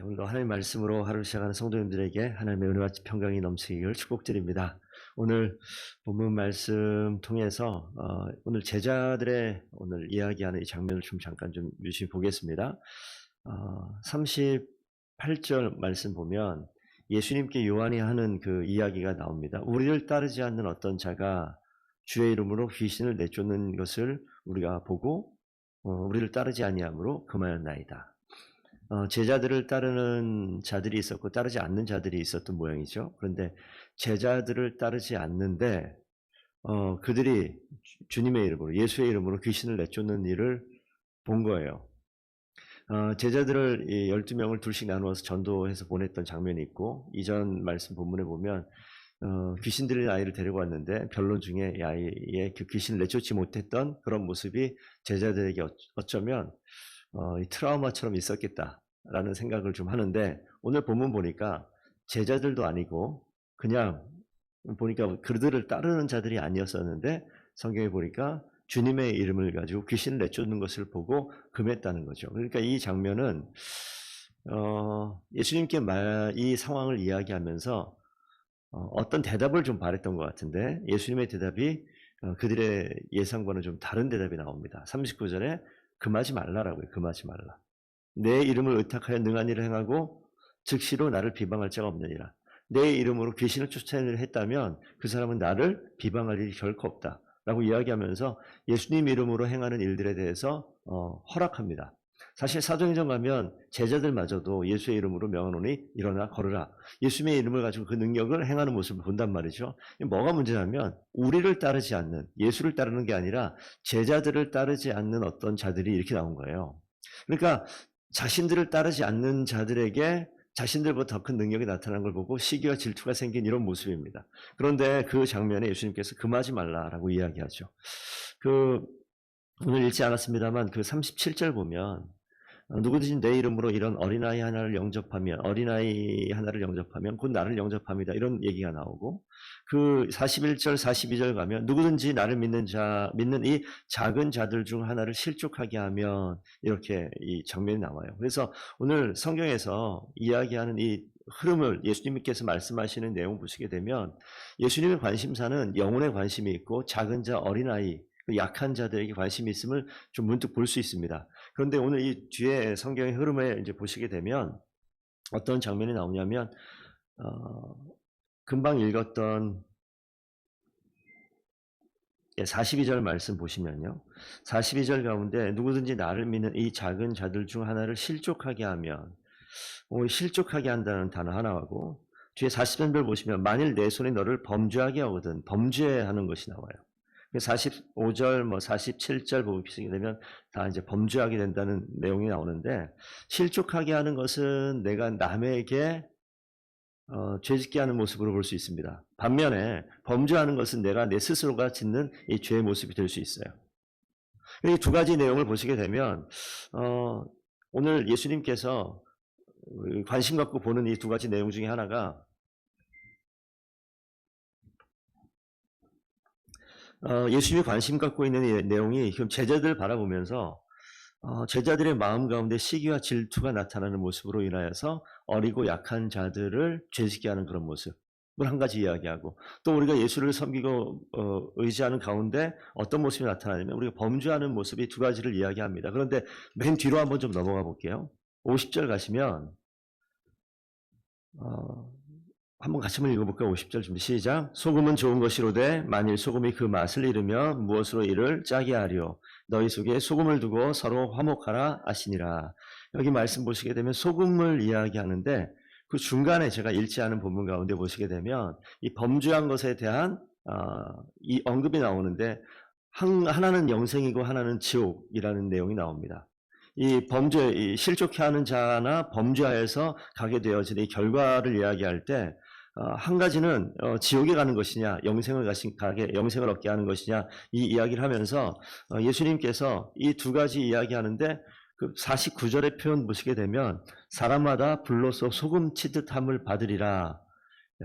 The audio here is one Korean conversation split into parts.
네, 오늘도 하나님의 말씀으로 하루를 시작하는 성도님들에게 하나님의 은혜와 평강이 넘치기를 축복드립니다. 오늘 본문 말씀 통해서 어, 오늘 제자들의 오늘 이야기하는 이 장면을 좀 잠깐 좀 유심히 보겠습니다. 어, 38절 말씀 보면 예수님께 요한이 하는 그 이야기가 나옵니다. 우리를 따르지 않는 어떤 자가 주의 이름으로 귀신을 내쫓는 것을 우리가 보고 어, 우리를 따르지 아니함으로 그만하나이다. 어, 제자들을 따르는 자들이 있었고 따르지 않는 자들이 있었던 모양이죠. 그런데 제자들을 따르지 않는데 어, 그들이 주- 주님의 이름으로 예수의 이름으로 귀신을 내쫓는 일을 본 거예요. 어, 제자들을 이 12명을 둘씩 나누어서 전도해서 보냈던 장면이 있고 이전 말씀 본문에 보면 어, 귀신 들린 아이를 데리고 왔는데 변론 중에 이 아이의 그 귀신을 내쫓지 못했던 그런 모습이 제자들에게 어- 어쩌면 어, 이 트라우마처럼 있었겠다라는 생각을 좀 하는데 오늘 본문 보니까 제자들도 아니고 그냥 보니까 그들을 따르는 자들이 아니었었는데 성경에 보니까 주님의 이름을 가지고 귀신을 내쫓는 것을 보고 금했다는 거죠. 그러니까 이 장면은 어, 예수님께 말, 이 상황을 이야기하면서 어, 떤 대답을 좀 바랬던 것 같은데 예수님의 대답이 어, 그들의 예상과는 좀 다른 대답이 나옵니다. 39절에 금하지 말라라고요. 금하지 말라. 내 이름을 의탁하여 능한 일을 행하고 즉시로 나를 비방할 자가 없느니라. 내 이름으로 귀신을 쫓아내려 했다면 그 사람은 나를 비방할 일이 결코 없다. 라고 이야기하면서 예수님 이름으로 행하는 일들에 대해서 어, 허락합니다. 사실 사도행전 가면 제자들마저도 예수의 이름으로 명하노니 일어나 걸으라. 예수님의 이름을 가지고 그 능력을 행하는 모습을 본단 말이죠. 뭐가 문제냐면 우리를 따르지 않는 예수를 따르는 게 아니라 제자들을 따르지 않는 어떤 자들이 이렇게 나온 거예요. 그러니까 자신들을 따르지 않는 자들에게 자신들보다 더 큰 능력이 나타난 걸 보고 시기와 질투가 생긴 이런 모습입니다. 그런데 그 장면에 예수님께서 금하지 말라라고 이야기하죠. 그 오늘 읽지 않았습니다만 그 37절 보면 어, 누구든지 내 이름으로 이런 어린아이 하나를 영접하면 어린아이 하나를 영접하면 곧 나를 영접합니다. 이런 얘기가 나오고 그 41절 42절 가면 누구든지 나를 믿는 자 믿는 이 작은 자들 중 하나를 실족하게 하면 이렇게 이 장면이 나와요. 그래서 오늘 성경에서 이야기하는 이 흐름을 예수님께서 말씀하시는 내용 보시게 되면 예수님의 관심사는 영혼에 관심이 있고 작은 자 어린아이 그 약한 자들에게 관심이 있음을 좀 문득 볼 수 있습니다. 그런데 오늘 이 뒤에 성경의 흐름을 이제 보시게 되면 어떤 장면이 나오냐면 어, 금방 읽었던 42절 말씀 보시면요. 42절 가운데 누구든지 나를 믿는 이 작은 자들 중 하나를 실족하게 하면 어, 실족하게 한다는 단어 하나하고 뒤에 40절을 보시면 만일 내 손이 너를 범죄하게 하거든 범죄하는 것이 나와요. 45절, 뭐 47절 보시게 되면 다 이제 범죄하게 된다는 내용이 나오는데 실족하게 하는 것은 내가 남에게 어, 죄짓게 하는 모습으로 볼 수 있습니다. 반면에 범죄하는 것은 내가 내 스스로가 짓는 이 죄의 모습이 될 수 있어요. 이 두 가지 내용을 보시게 되면 어, 오늘 예수님께서 관심 갖고 보는 이 두 가지 내용 중에 하나가 어, 예수님이 관심 갖고 있는 이 내용이 지금 제자들 바라보면서 어, 제자들의 마음 가운데 시기와 질투가 나타나는 모습으로 인하여서 어리고 약한 자들을 죄짓게 하는 그런 모습을 한 가지 이야기하고 또 우리가 예수를 섬기고 어, 의지하는 가운데 어떤 모습이 나타나냐면 우리가 범죄하는 모습이 두 가지를 이야기합니다. 그런데 맨 뒤로 한번 좀 넘어가 볼게요. 50절 가시면 어, 한번 같이 한번 읽어볼까요? 50절 준비 시작. 소금은 좋은 것이로되 만일 소금이 그 맛을 잃으며 무엇으로 이를 짜게 하리요. 너희 속에 소금을 두고 서로 화목하라 하시니라. 여기 말씀 보시게 되면 소금을 이야기하는데 그 중간에 제가 읽지 않은 본문 가운데 보시게 되면 이 범죄한 것에 대한 어, 이 언급이 나오는데 한, 하나는 영생이고 하나는 지옥이라는 내용이 나옵니다. 이 범죄, 이 실족해 하는 자나 범죄하여서 가게 되어진 이 결과를 이야기할 때, 어, 한 가지는 어, 지옥에 가는 것이냐, 영생을 가시, 가게, 영생을 얻게 하는 것이냐, 이 이야기를 하면서 어, 예수님께서 이 두 가지 이야기하는데 그 49절의 표현 보시게 되면 사람마다 불로서 소금 치듯함을 받으리라.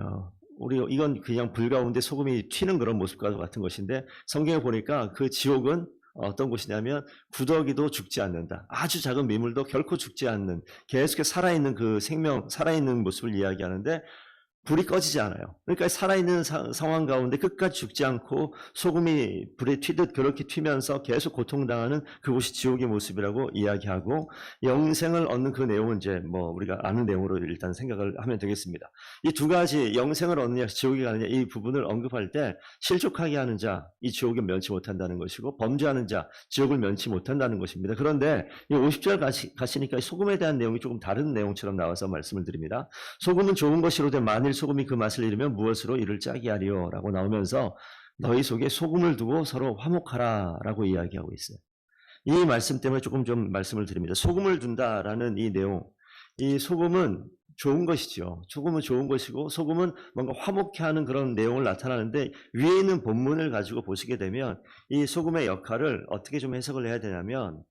어, 우리 이건 그냥 불 가운데 소금이 튀는 그런 모습과 같은 것인데 성경에 보니까 그 지옥은 어떤 곳이냐면 구더기도 죽지 않는다. 아주 작은 미물도 결코 죽지 않는 계속해서 살아있는 그 생명, 살아있는 모습을 이야기하는데 불이 꺼지지 않아요. 그러니까 살아있는 사- 상황 가운데 끝까지 죽지 않고 소금이 불에 튀듯 그렇게 튀면서 계속 고통당하는 그곳이 지옥의 모습이라고 이야기하고 영생을 얻는 그 내용은 이제 뭐 우리가 아는 내용으로 일단 생각을 하면 되겠습니다. 이 두 가지 영생을 얻느냐 지옥에 가느냐 이 부분을 언급할 때 실족하게 하는 자 이 지옥에 면치 못한다는 것이고 범죄하는 자 지옥을 면치 못한다는 것입니다. 그런데 이 50절 가시, 가시니까 소금에 대한 내용이 조금 다른 내용처럼 나와서 말씀을 드립니다. 소금은 좋은 것이로되 만일 소금이 그 맛을 잃으면 무엇으로 이를 짜게 하리요 라고 나오면서 너희 속에 소금을 두고 서로 화목하라 라고 이야기하고 있어요. 이 말씀 때문에 조금 좀 말씀을 드립니다. 소금을 둔다라는 이 내용 이 소금은 좋은 것이죠. 소금은 좋은 것이고 소금은 뭔가 화목해 하는 그런 내용을 나타나는데 위에 있는 본문을 가지고 보시게 되면 이 소금의 역할을 어떻게 좀 해석을 해야 되냐면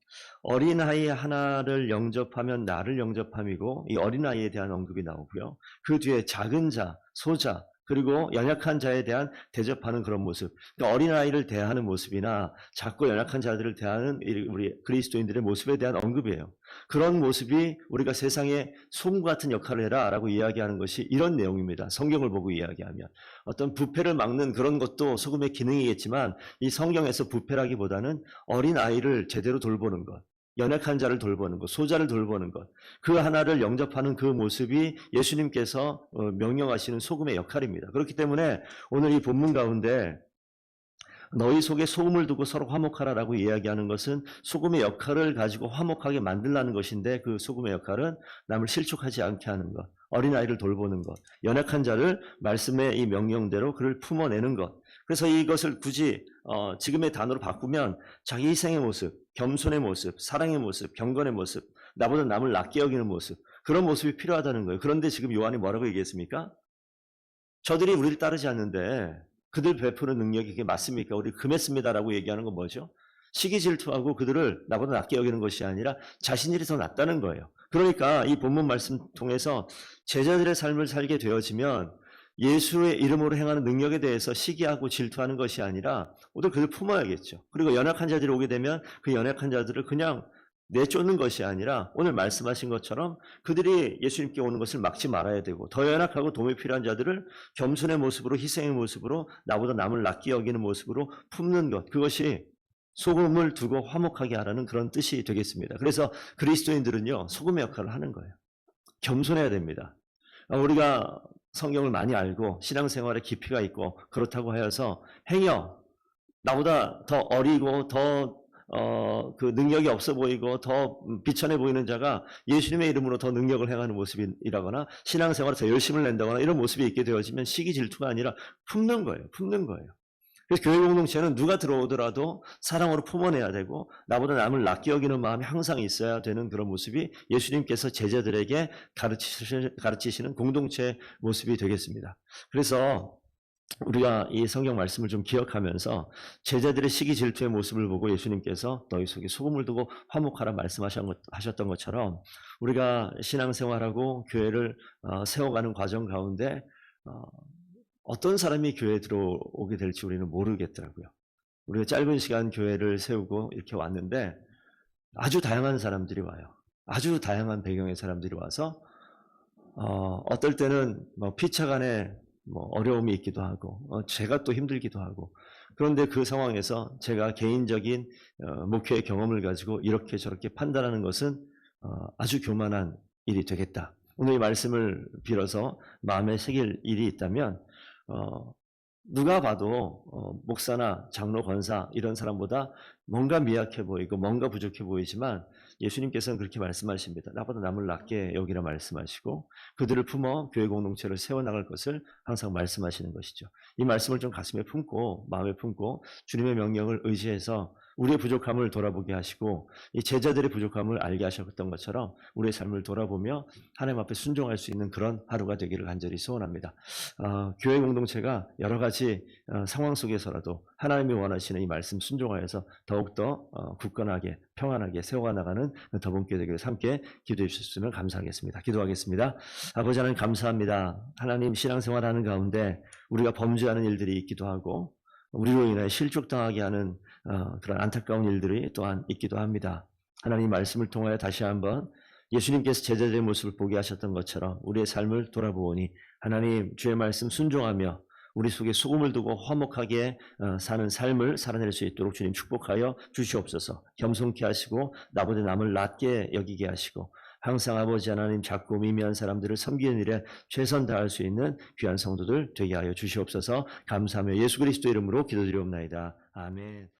어린아이 하나를 영접하면 나를 영접함이고 이 어린아이에 대한 언급이 나오고요. 그 뒤에 작은 자, 소자, 그리고 연약한 자에 대한 대접하는 그런 모습. 그러니까 어린아이를 대하는 모습이나 작고 연약한 자들을 대하는 이 우리 그리스도인들의 모습에 대한 언급이에요. 그런 모습이 우리가 세상에 소금 같은 역할을 해라 라고 이야기하는 것이 이런 내용입니다. 성경을 보고 이야기하면. 어떤 부패를 막는 그런 것도 소금의 기능이겠지만 이 성경에서 부패라기보다는 어린아이를 제대로 돌보는 것. 연약한 자를 돌보는 것, 소자를 돌보는 것, 그 하나를 영접하는 그 모습이 예수님께서 어, 명령하시는 소금의 역할입니다. 그렇기 때문에 오늘 이 본문 가운데 너희 속에 소금을 두고 서로 화목하라라고 이야기하는 것은 소금의 역할을 가지고 화목하게 만들라는 것인데 그 소금의 역할은 남을 실족하지 않게 하는 것, 어린아이를 돌보는 것, 연약한 자를 말씀의 이 명령대로 그를 품어내는 것. 그래서 이것을 굳이 어, 지금의 단어로 바꾸면 자기 희생의 모습, 겸손의 모습, 사랑의 모습, 경건의 모습, 나보다 남을 낫게 여기는 모습, 그런 모습이 필요하다는 거예요. 그런데 지금 요한이 뭐라고 얘기했습니까? 저들이 우리를 따르지 않는데 그들 베푸는 능력이 그게 맞습니까? 우리 금했습니다라고 얘기하는 건 뭐죠? 시기 질투하고 그들을 나보다 낫게 여기는 것이 아니라 자신들이 더 낫다는 거예요. 그러니까 이 본문 말씀 통해서 제자들의 삶을 살게 되어지면 예수의 이름으로 행하는 능력에 대해서 시기하고 질투하는 것이 아니라 오늘 그들 품어야겠죠. 그리고 연약한 자들이 오게 되면 그 연약한 자들을 그냥 내쫓는 것이 아니라 오늘 말씀하신 것처럼 그들이 예수님께 오는 것을 막지 말아야 되고 더 연약하고 도움이 필요한 자들을 겸손의 모습으로 희생의 모습으로 나보다 남을 낫게 여기는 모습으로 품는 것 그것이 소금을 두고 화목하게 하라는 그런 뜻이 되겠습니다. 그래서 그리스도인들은요 소금의 역할을 하는 거예요. 겸손해야 됩니다. 어, 우리가 성경을 많이 알고 신앙생활에 깊이가 있고 그렇다고 하여서 행여 나보다 더 어리고 더 어, 그 능력이 없어 보이고 더 비천해 보이는 자가 예수님의 이름으로 더 능력을 행하는 모습이라거나 신앙생활에 더 열심을 낸다거나 이런 모습이 있게 되어지면 시기 질투가 아니라 품는 거예요. 품는 거예요. 그래서 교회 공동체는 누가 들어오더라도 사랑으로 품어내야 되고 나보다 남을 낫게 여기는 마음이 항상 있어야 되는 그런 모습이 예수님께서 제자들에게 가르치시는 공동체 모습이 되겠습니다. 그래서 우리가 이 성경 말씀을 좀 기억하면서 제자들의 시기 질투의 모습을 보고 예수님께서 너희 속에 소금을 두고 화목하라 말씀하셨던 것처럼 우리가 신앙생활하고 교회를 어, 세워가는 과정 가운데 어, 어떤 사람이 교회에 들어오게 될지 우리는 모르겠더라고요. 우리가 짧은 시간 교회를 세우고 이렇게 왔는데 아주 다양한 사람들이 와요. 아주 다양한 배경의 사람들이 와서 어, 어떨 때는 뭐 피차간에 뭐 어려움이 있기도 하고 어, 제가 또 힘들기도 하고 그런데 그 상황에서 제가 개인적인 어, 목회의 경험을 가지고 이렇게 저렇게 판단하는 것은 어, 아주 교만한 일이 되겠다. 오늘 이 말씀을 빌어서 마음에 새길 일이 있다면 어, 누가 봐도 어, 목사나 장로 권사 이런 사람보다 뭔가 미약해 보이고 뭔가 부족해 보이지만 예수님께서는 그렇게 말씀하십니다. 나보다 남을 낫게 여기라 말씀하시고 그들을 품어 교회 공동체를 세워나갈 것을 항상 말씀하시는 것이죠. 이 말씀을 좀 가슴에 품고 마음에 품고 주님의 명령을 의지해서 우리의 부족함을 돌아보게 하시고 이 제자들의 부족함을 알게 하셨던 것처럼 우리의 삶을 돌아보며 하나님 앞에 순종할 수 있는 그런 하루가 되기를 간절히 소원합니다. 어, 교회 공동체가 여러 가지 어, 상황 속에서라도 하나님이 원하시는 이 말씀 순종하여서 더욱더 어, 굳건하게 평안하게 세워가 나가는 더분께 되기를 함께 기도해 주셨으면 감사하겠습니다. 기도하겠습니다. 아버지 하나님 감사합니다. 하나님 신앙생활하는 가운데 우리가 범죄하는 일들이 있기도 하고 우리로 인해 실족당하게 하는 어, 그런 안타까운 일들이 또한 있기도 합니다. 하나님 말씀을 통하여 다시 한번 예수님께서 제자들의 모습을 보게 하셨던 것처럼 우리의 삶을 돌아보니 하나님 주의 말씀 순종하며 우리 속에 소금을 두고 화목하게 어, 사는 삶을 살아낼 수 있도록 주님 축복하여 주시옵소서. 겸손케 하시고 나보다 남을 낮게 여기게 하시고 항상 아버지 하나님 작고 미미한 사람들을 섬기는 일에 최선 다할 수 있는 귀한 성도들 되게 하여 주시옵소서. 감사하며 예수 그리스도 이름으로 기도드리옵나이다. 아멘.